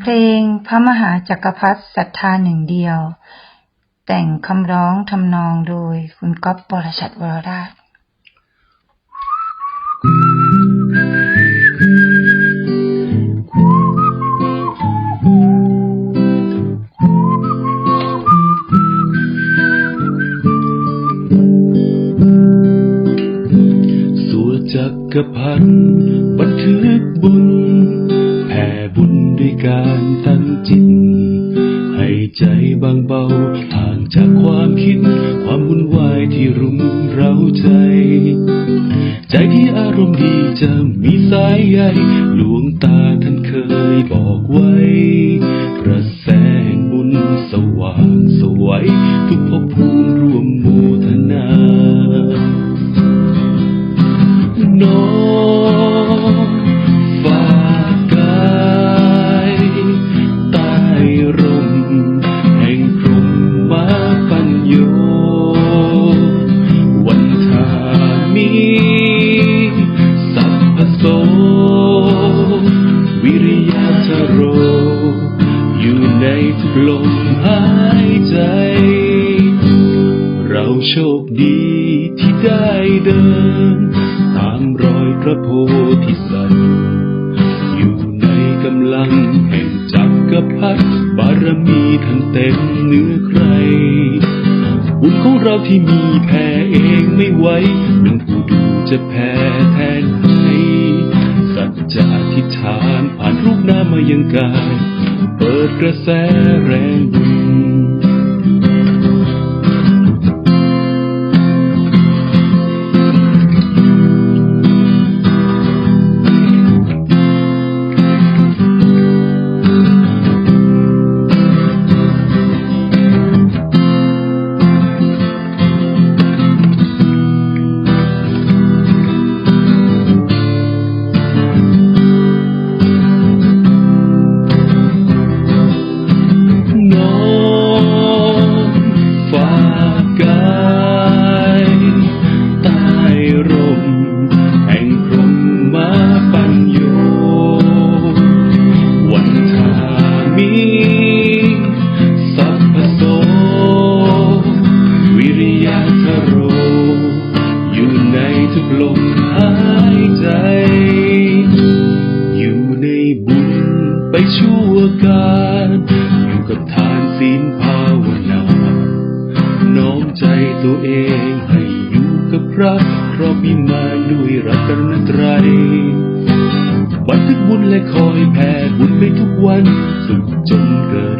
เพลงพระมหาจักรพรรดิศรัทธาหนึ่งเดียว แต่งคำร้องทำนองโดยคุณก๊อฟปรชัดวรราช สวดจักรพันธ์บันทึกบุญ ผ่บุญด้วยการตั้งจิต ให้ใจบางเบาห่างจากความคิด ความวุ่นวายที่รุมเร้าใจ ใจที่อารมณ์ดีจะมีสายใยหลวงตาท่านเคยบอกไว้ กระแสแห่งบุญสว่างสวัยทุก สัพพโสวิริยะทโร อยู่ในทุกลมหายใจ เราโชคดีที่ได้เดิน ตามรอยพระโพธิสัตว์อยู่ในกำลังแห่งจักรพรรดิบารมีท่านเต็มเหนือใครบุญของเราที่มีแผ่ เองไม่ไหวหลวงปู่ดูจะแผ่แทนให้สัจจะอธิษฐานผ่านรูปนามมายังกาย เปิดกระแสแรงบุ ลมหายใจ อยู่ในบุญไปชั่วการอยู่กับทานศีลภาวนาน้อมใจตัวเองให้อยู่กับพระครอบวิมาด้วยรัตนตรัยบันทึกบุญและคอยแผ่บุญไปทุกวันสุดจนเกิด